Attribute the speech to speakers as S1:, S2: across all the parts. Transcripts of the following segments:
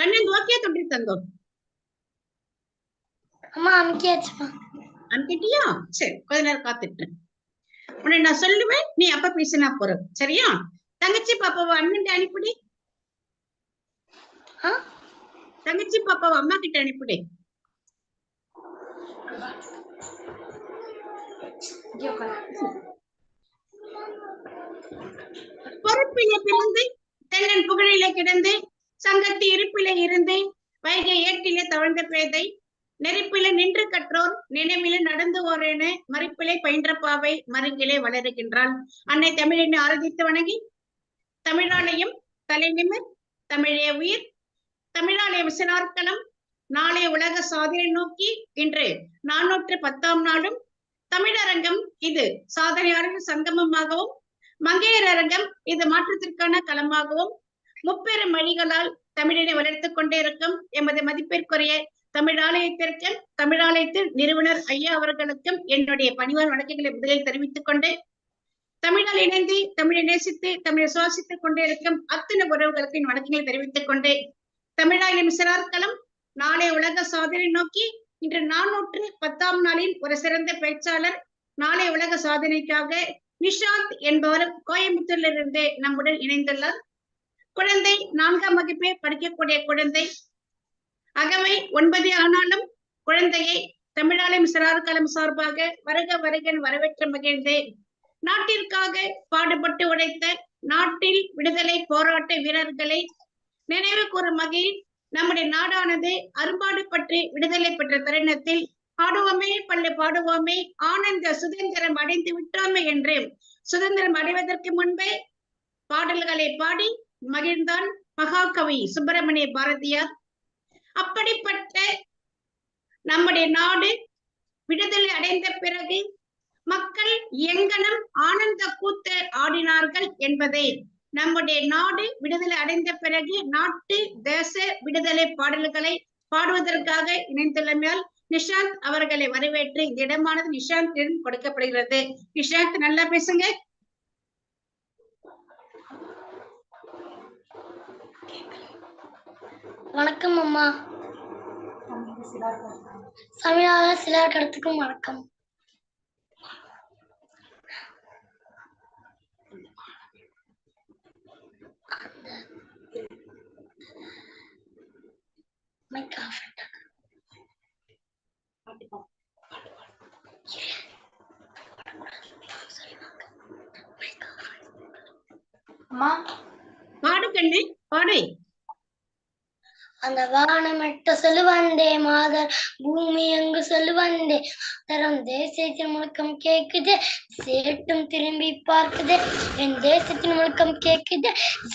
S1: Kannan okay தொட்டி தந்தோம்
S2: அம்மா அமுக்கியாச்சுமா
S1: அனுப்பிட்டியா சரி கொஞ்ச நேரம் காத்துட்டு உன்னை நான் சொல்லுவேன் நீ அப்ப பேசினா போறது சரியா? தங்கச்சி பாப்பாவை அண்ணன் அனுப்பிடி தங்கச்சி பாப்பாவை அம்மா கிட்ட அனுப்பிடு பொறுப்பிலே பிறந்து தென்னன் புகழிலே கிடந்து சங்கத்து இருப்பிலே இருந்து வைகை ஏட்டிலே தவழ்ந்த பேதை நெருப்பில நின்று கற்றோர் நினைவில நடந்து என மறுப்பிலை பயின்ற பாவை மருங்கிலே வளருகின்றாள். அன்னை தமிழினை ஆராதித்து வணங்கி தமிழாலயம் தலைநிமிர் தமிழே உயிர் தமிழாலய விசனார்க்களம் நாளைய உலக சாதனை நோக்கி இன்று நானூற்று பத்தாம் நாளும் தமிழரங்கம் இது சாதனையாளர்கள் சங்கமமாகவும் மங்கையர் அரங்கம் இது மாற்றத்திற்கான களமாகவும் முப்பெரும் மொழிகளால் தமிழினை வளர்த்துக் கொண்டே இருக்கும் எமது மதிப்பிற்குரிய தமிழாலயத்திற்கு தமிழாலயத்தின் நிறுவனர் ஐயா அவர்களுக்கும் என்னுடைய பணிவார் வணக்கங்களை முதலில் தெரிவித்துக் கொண்டு தமிழால் இணைந்து தமிழை நேசித்து தமிழை சுவாசித்துக் கொண்டே இருக்கும் அத்தனை உறவுகளுக்கு என் வணக்கங்களை தெரிவித்துக் கொண்டு தமிழாலயம் சிறார்களும் நாளை உலக சாதனை நோக்கி இன்று நானூற்று பத்தாம் நாளில் ஒரு சிறந்த பேச்சாளர் நாளை உலக சாதனைக்காக நிஷாந்த் என்பவர் கோயம்புத்தூரிலிருந்து நம்முடன் இணைந்துள்ளார். குழந்தை நான்காம் வகுப்பே படிக்கக்கூடிய குழந்தை. அகவை ஒன்பது ஆனாலும் குழந்தையை தமிழாலயம் சிறார்காலம் சார்பாக வருக வருகன் வரவேற்று மகிழ்ந்தேன். நாட்டிற்காக பாடுபட்டு உழைத்த நாட்டில் விடுதலை போராட்ட வீரர்களை நினைவு கூறும் வகையில் நம்முடைய நாடானது அரும்பாடு பற்றி விடுதலை பெற்ற தருணத்தில் பாடுவோமே பள்ளி பாடுவோமே ஆனந்த சுதந்திரம் அடைந்து விட்டோமே என்று சுதந்திரம் அடைவதற்கு முன்பே பாடல்களை பாடி மகிழ்ந்தான் மகாகவி சுப்பிரமணிய பாரதியார். அப்படிப்பட்ட நம்முடைய நாடு விடுதலை அடைந்த பிறகு மக்கள் எங்கனம் ஆனந்த கூத்து ஆடினார்கள் என்பதை நம்முடைய நாடு விடுதலை அடைந்த பிறகு நாட்டு தேச விடுதலை பாடல்களை பாடுவதற்காக இணைந்துள்ளமையால் நிஷாந்த் அவர்களை வரவேற்று இந்த இடமானது நிஷாந்திடம் கொடுக்கப்படுகிறது. நிஷாந்த் நல்லா பேசுங்க.
S2: வணக்கம் அம்மா தமிழால சிலர் கடத்துக்கும் வணக்கம் Mic off. அம்மா
S1: பாடு கண்ணு பாடு
S2: அந்த வானமிட்ட சொல்லுவந்தே மாதர் பூமி எங்கு சொல்லுவந்தே தரம் தேசத்தின் முழுக்கம் கேக்குது சேட்டும் திரும்பி பார்க்குது. என் தேசத்தின் முழுக்கம் கேக்குது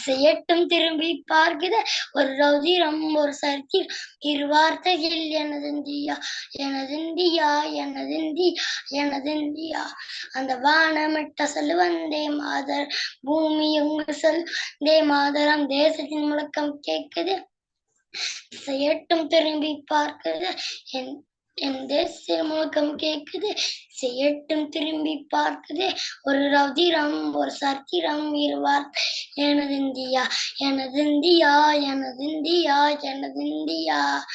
S2: சேட்டும் திரும்பி பார்க்குது. ஒரு ரௌதிரம் ஒரு சரித்திரம் இரு வார்த்தையில் எனது இந்தியா எனது இந்தியா எனது இந்தியா எனது இந்தியா. அந்த வானமிட்ட சொல்லுவந்தே மாதர் பூமி எங்கு செல்வந்தே? மாதரம் தேசத்தின் முழக்கம் கேக்குது செய்யட்டும் திரும்பி பார்க்குது. என் என் தேசிய முழக்கம் கேக்குது செய்யட்டும் திரும்பி பார்க்குது. ஒரு ரவுதிரம் ஒரு சத்திரம் இருவார். எனது இந்தியா எனது இந்தியா எனது இந்தியா எனது இந்தியா.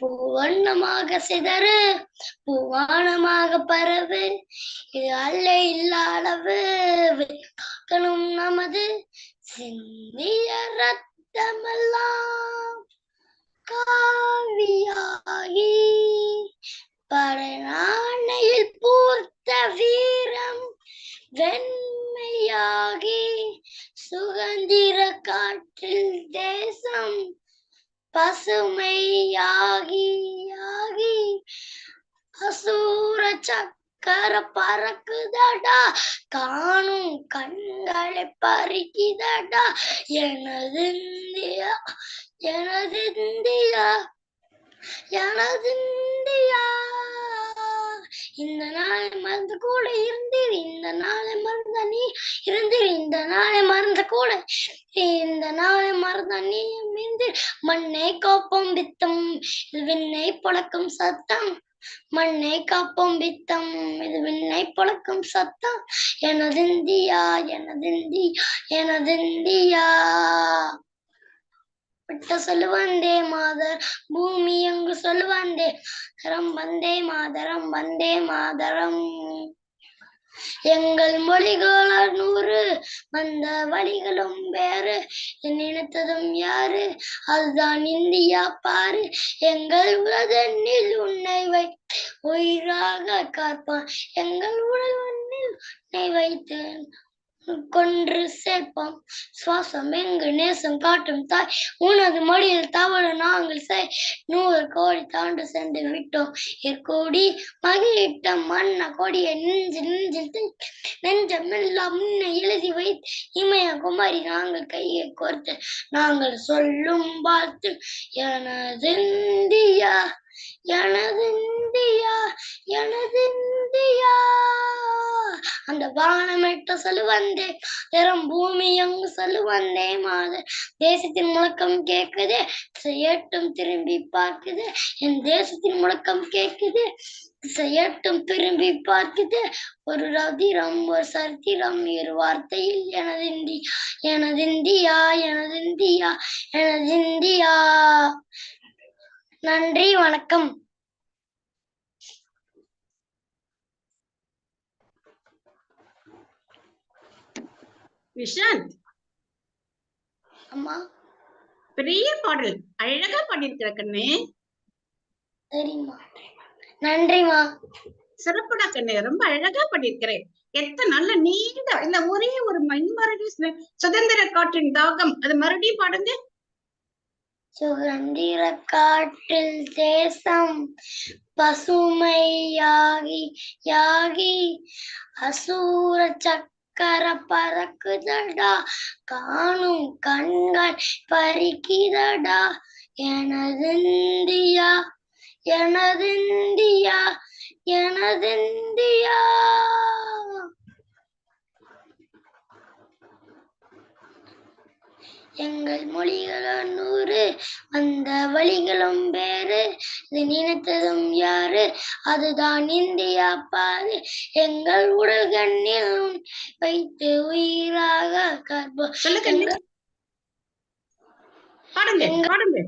S2: பூவண்ணமாக சிதறு பூவானமாக பரவு. இது அல்ல இல்லா அளவு காக்கணும் நமது. சிந்திய ரத்தமெல்லாம் காவியாகி பரநாணையில் பூர்த்த வீரம் வெண்மையாகி சுகந்திர காற்றில் தேசம் பசுமையாகி ஆகி அசூர சக்கர பறக்குதடா காணும் கண்களை பறிக்குதடா எனது இந்தியா எனது இந்தியா எனது இந்தியா இந்த நாளை மறந்து கூட இருந்தீர் இந்த நாளை மறந்த நீ இருந்தீர் இந்த நாளை மறந்த கூட இந்த நாளை மறந்த நீ மீந்தீர் மண்ணை கோப்பம் பித்தம் இது விண்ணை புழக்கம் சத்தம். மண்ணை காப்போம் பித்தம் இது விண்ணை புழக்கம் சத்தம். எனது இந்தியா எனது இந்தியா எனது இந்தியா விட்ட சொல்லு வந்தே மாதர் பூமி எங்கு சொல்லு வந்தே தரம் வந்தே மாதரம் வந்தே மாதரம். எங்கள் மொழிகள நூறு வந்த வழிகளும் வேறு. நினைத்ததும் யாரு? அதுதான் இந்தியா பாரு. எங்கள் உலகனில் உன்னை வை உயிராக காப்பான் எங்கள் உலகனில் உன்னை வைத்து கொன்று சேர்ப்போம். சுவாசம் எங்கு? நேசம் காட்டும் தாய். உனது மடியில் தவறு நாங்கள் செய். நூறு கோடி தாண்டு சென்று விட்டோம். இற்கோடி மகிழிட்ட மன்ன கொடிய நெஞ்சு நெஞ்சில் நெஞ்சம் எல்லாம் முன்ன எழுதி வைத்து. இமய குமாரி நாங்கள் கையை கோர்த்து. நாங்கள் சொல்லும் பார்த்து எனது இந்தியா எனது இந்தியா எனது இந்தியா. அந்த வானமிட்ட செலுவந்தே பெரும் பூமி எங்கு செலுவந்தே மாத. தேசத்தின் முழக்கம் கேக்குது செய்யட்டும் திரும்பி பார்க்குது. என் தேசத்தின் முழக்கம் கேக்குது செய்யட்டும் திரும்பி பார்க்குது. ஒரு ரதிரம் ஒரு சரித்திரம் இரு வார்த்தையில் எனது இந்தியா எனது இந்தியா எனது இந்தியா எனது இந்தியா. நன்றி வணக்கம்.
S1: விஷாந்த்.
S2: அம்மா.
S1: பெரிய பாடல் அழகா பாடியிருக்கிற கண்ணு.
S2: சரிம்மா. நன்றிம்மா
S1: சிறப்புடா கண்ணு ரொம்ப அழகா பாடியிருக்கிறேன் எத்தனை நல்ல நீண்ட இல்ல ஒரே ஒரு மண்மரடி சுதந்திர காற்றின் தாகம் அது மறுபடியும் பாடுங்க.
S2: சுகந்திர காற்றில் தேசம் பசுமையாகி யாகி அசூர சக்கர பறக்குதடா காணும் கண்கள் பறிக்கிறடா எனது இந்தியா எனது இந்தியா எனது இந்தியா எங்கள் மொழிகளும் நூறு அந்த வழிகளும் வேறு இது நினைத்ததும் யாரு? அதுதான் இந்தியா பாரு எங்கள் உடல்கண்ணில் வைத்து உயிராக
S1: பாடுங்க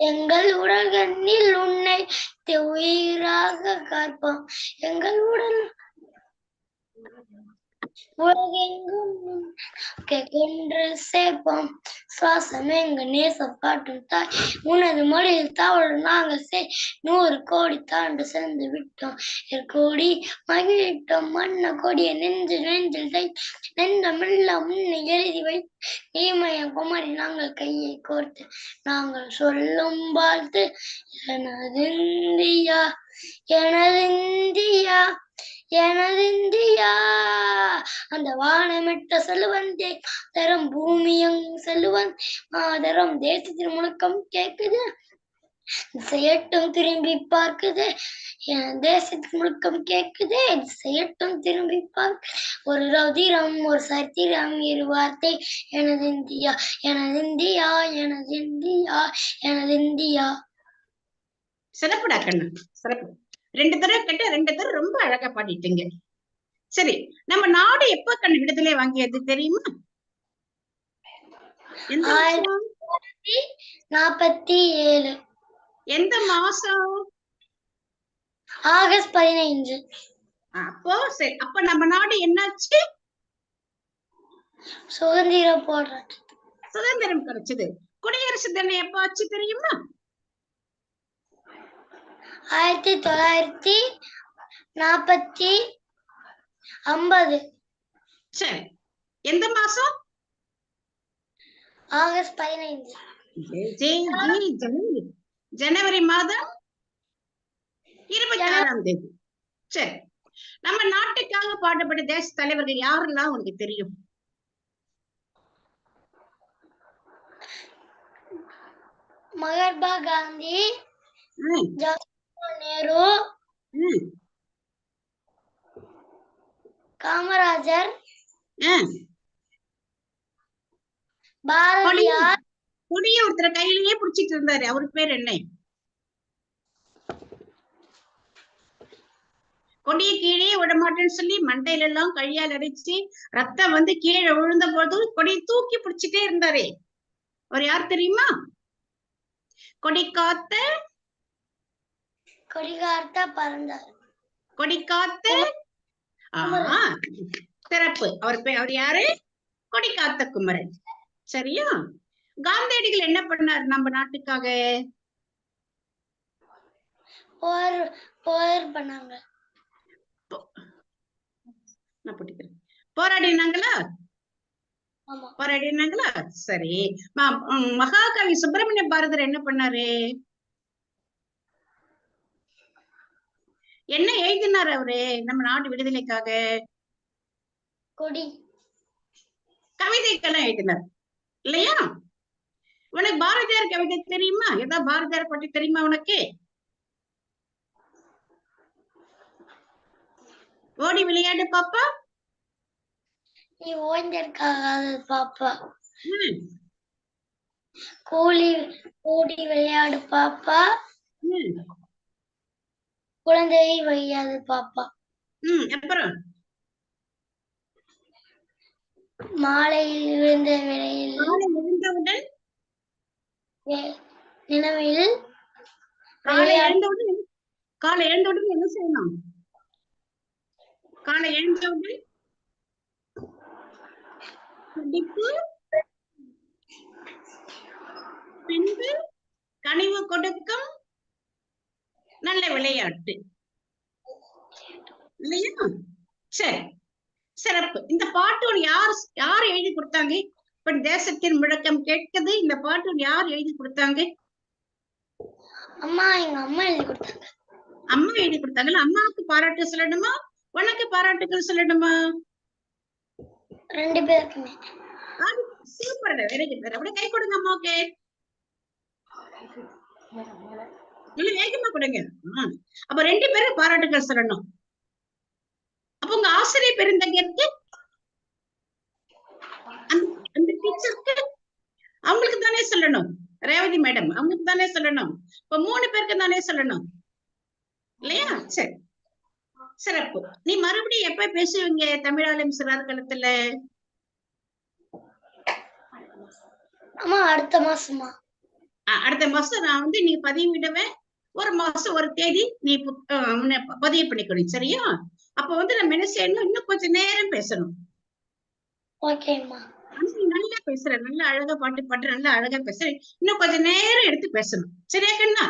S2: எங்கள் உடல்கண்ணில் உன்னை உயிராக காப்போம். எங்கள் உடல் உலகெங்கும் உன்னை கொன்று சேர்ப்போம். சுவாசம் எங்க நேசம் காட்டும் தாய். உனது மொழியில் தவறு நாங்கள் செய். நூறு கோடி தாண்டு சேர்ந்து விட்டோம். இரு கோடி மகிழ்விட்டோம். மண்ண கொடிய நெஞ்சு நெஞ்சில் தை நெஞ்சமெல்லாம் முன்னை எழுதி வை நீமய குமரி நாங்கள் கையை கோர்த்து. நாங்கள் சொல்லும் வாழ்த்து. எனது இந்தியா எனது இந்தியா. எனது இந்தியா அந்த வானமிட்ட செல்வந்தே தரம் பூமியும் செல்வன் மாதரம் தேசத்தின் முழக்கம் கேட்குது. செய்யட்டும் திரும்பி பார்க்குது. என் தேசத்தின் முழுக்கம் கேட்குது. செய்யட்டும் திரும்பி பார்க்க ஒரு ரௌதிரம் ஒரு சரித்திரம் இரு வார்த்தை. எனது இந்தியா எனது இந்தியா எனது இந்தியா எனது இந்தியா.
S1: சிறப்புடா கண்ணு சிறப்பு. ரெண்டு தடவை கேட்டு ரெண்டு தடவை ரொம்ப அழகா பாடிட்டீங்க. சரி நம்ம நாடு எப்ப கண்ணு விடுதலை வாங்கியது தெரியுமா?
S2: நாற்பத்தி ஏழு.
S1: எந்த மாசம்?
S2: ஆகஸ்ட் பதினைஞ்சு
S1: அப்போ சரி அப்ப நம்ம நாடு என்னாச்சு?
S2: சுதந்திர போராட்டம்
S1: சுதந்திரம் கிடைச்சது. குடியரசு தினம் எப்ப ஆச்சு தெரியுமா?
S2: ஆயிரத்தி தொள்ளாயிரத்தி நாற்பத்தி ஐம்பது.
S1: சரி. எந்த மாசம்?
S2: ஆகஸ்ட் பதினைந்து.
S1: ஜனவரி ஜனவரி மாதம் இருபத்தி ஆறாம் தேதி. சரி. நம்ம நாட்டுக்காக பாடுபட்ட தேச தலைவர்கள் யாரெல்லாம் உனக்கு தெரியும்?
S2: மகாத்மா காந்தி நேரு. காமராஜர். பாரதியார்.
S1: கொடிய ஒருத்தர் கையிலேயே புடிச்சிட்டு இருந்தாரு. அவர் பேர் என்ன? கொடிய கீழே விட மாட்டேன்னு சொல்லி மண்டையில எல்லாம் கையால் அடிச்சு ரத்தம் வந்து கீழே விழுந்த போது கொடியை தூக்கி பிடிச்சிட்டே இருந்தாரே. அவர் யார் தெரியுமா? கொடி காத்த
S2: கொடிகார்த்தா பறந்தார்.
S1: கொடி காத்த ஆ, சிறப்பு. அவர் அவர் யாரு? கொடி காத்த குமரன். சரியா? காந்தியடிகள் என்ன பண்ணார் நம்ம நாட்டுக்காக?
S2: போர் போர் பண்ணாங்க.
S1: நான் போட்டுக்கிறேன். போராடினாங்களா? போராடினாங்களா? சரி. மகாகவி சுப்பிரமணிய பாரதர் என்ன பண்ணாரு? என்ன எழுதினார் அவரு நம்ம நாடு விடுதலைக்காக?
S2: கொடி.
S1: கவிதைக்கெல்லாம் எழுதினார் இல்லையா? உனக்கு பாரதியார் கவிதை தெரியுமா? ஏதாவது பாரதியார் பற்றி தெரியுமா உனக்கு? ஓடி விளையாடு பாப்பா.
S2: நீ ஓய்ந்திருக்காத பாப்பா. கூலி கூடி விளையாடு பாப்பா. குழந்தையை வையாது பாப்பா.
S1: ம், அப்புறம்?
S2: மாலையில் விழுந்த விலையில்
S1: காலை எழுந்தவுடன்
S2: வே- நிலவில்
S1: காலை எழுந்தவுடன் காலை எழுந்தவுடன் என்ன செய்யணும்? காலை எழுந்தவுடன் படிப்பு பின்பு கனிவு கொடுக்கும்? நல்ல விளையாட்டு. இல்லையா? சரி. சிறப்பு. இந்த பாட்டு யார் யார் எழுதி கொடுத்தாங்க? இப்ப தேசத்தின் முழக்கம் கேட்குது. இந்த பாட்டு யார் எழுதி கொடுத்தாங்க?
S2: அம்மா எங்க அம்மா எழுதி கொடுத்தாங்க.
S1: அம்மா எழுதி கொடுத்தாங்கல்ல அம்மாவுக்கு பாராட்டு சொல்லணுமா? உனக்கு பாராட்டுகள் சொல்லணுமா?
S2: ரெண்டு பேருக்குமே.
S1: சூப்பர் வெரி குட் அப்படியே கை கொடுங்க அம்மாவுக்கு. இல்ல வேகமா கொடுங்க. அப்ப ரெண்டு பேரும் பாராட்டுகள் சொல்லணும். அப்ப உங்க ஆசிரியர் பெருந்தங்க இருக்கு அந்த- டீச்சருக்கு அவங்களுக்கு தானே சொல்லணும். ரேவதி மேடம் அவங்களுக்கு தானே சொல்லணும். இப்ப மூணு பேருக்கு தானே சொல்லணும். இல்லையா? சரி. சிறப்பு. நீ மறுபடியும் எப்ப பேசுவீங்க தமிழாளம் சிறார்களத்துல
S2: அம்மா அடுத்த மாசமா
S1: அடுத்த மாசம் நான் வந்து நீ பதிவிடுவேன். ஒரு மாசம் ஒரு தேதி நீ பதிவு பண்ணிக்கணும் சரியா? அப்ப வந்து நம்ம என்ன செய்யணும்? இன்னும் கொஞ்சம் நேரம் பேசணும். நல்லா பேசுற நல்லா அழகா பாட்டு பாட்டு நல்லா அழகா பேசுற இன்னும் கொஞ்சம் நேரம் எடுத்து பேசணும். சரியா கண்ணா?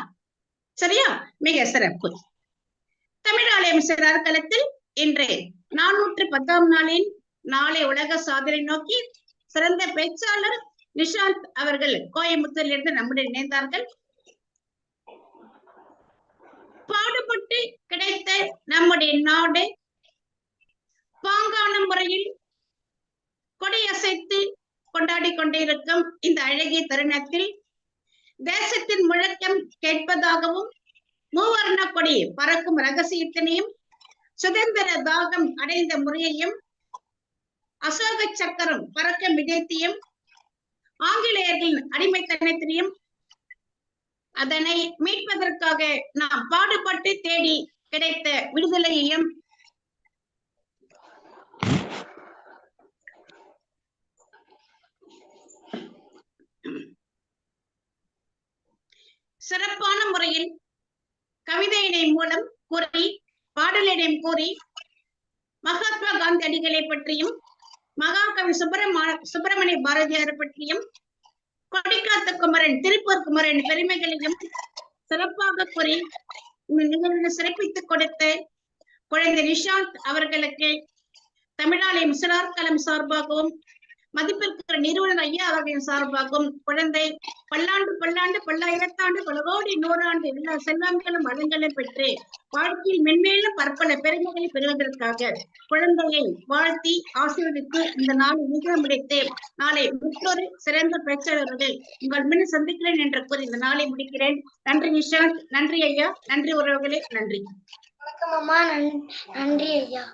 S1: சரியா? மிக சிறப்பு. தமிழாலயம் சிறார் களத்தில் இன்று நானூற்று பத்தாம் நாளின் நாளை உலக சாதனை நோக்கி சிறந்த பேச்சாளர் நிஷாந்த் அவர்கள் கோயம்புத்தூரில் இருந்து நம்முடன் இணைந்தார்கள். பாடுபட்டு கிடைத்த நம்முடைய நாடு. பாங்கான முறையில் கொடியசைத்து கொண்டாடி கொண்டிருக்கும் இந்த அழகிய தருணத்தில் தேசத்தின் முழக்கம் கேட்பதாகவும் மூவர்ண கொடி பறக்கும் ரகசியத்தினையும் சுதந்திர தாகம் அடைந்த முறையையும் அசோக சக்கரம் பறக்கும் விதத்தையும் ஆங்கிலேயர்களின் அடிமைத்தனத்தினையும் அதனை மீட்பதற்காக நாம் பாடுபட்டு தேடி கிடைத்த விடுதலையையும் சிறப்பான முறையில் கவிதையினை மூலம் கூறி பாடலிடம் கூறி மகாத்மா காந்தி அடிகளை பற்றியும் மகாகவி சுப்பிரம சுப்பிரமணிய பாரதியார் பற்றியும் கொடிக்காத்த குமரன் திருப்பூர் குமரன் பெருமைகளிலும் சிறப்பாக கூறி இந்த நிகழ்வு சிறப்பித்துக் கொடுத்த குழந்தை நிஷாந்த் அவர்களுக்கு தமிழாலயம் சிறார் களம் சார்பாகவும் மதிப்பிற்கிற நிறுவனர் ஐயா அவர்களின் சார்பாகவும் குழந்தை பல்லாண்டு பல்லாண்டு பல்லாயிரத்தாண்டு பல கோடி நூறாண்டு எல்லா செல்வங்களும் வளங்களும் பெற்று வாழ்க்கையில் மென்மேலும் பற்பல பெருமைகளை பெறுவதற்காக குழந்தையை வாழ்த்தி ஆசீர்வதித்து இந்த நாளை மிக முடித்து நாளை மற்றொரு சிறந்த பேச்சாளர்கள் உங்கள் முன் சந்திக்கிறேன் என்ற கூறி இந்த நாளை முடிக்கிறேன். நன்றி நிஷாந்த். நன்றி ஐயா. நன்றி உறவுகளே. நன்றி.
S2: வணக்கம் அம்மா. நன்றி ஐயா.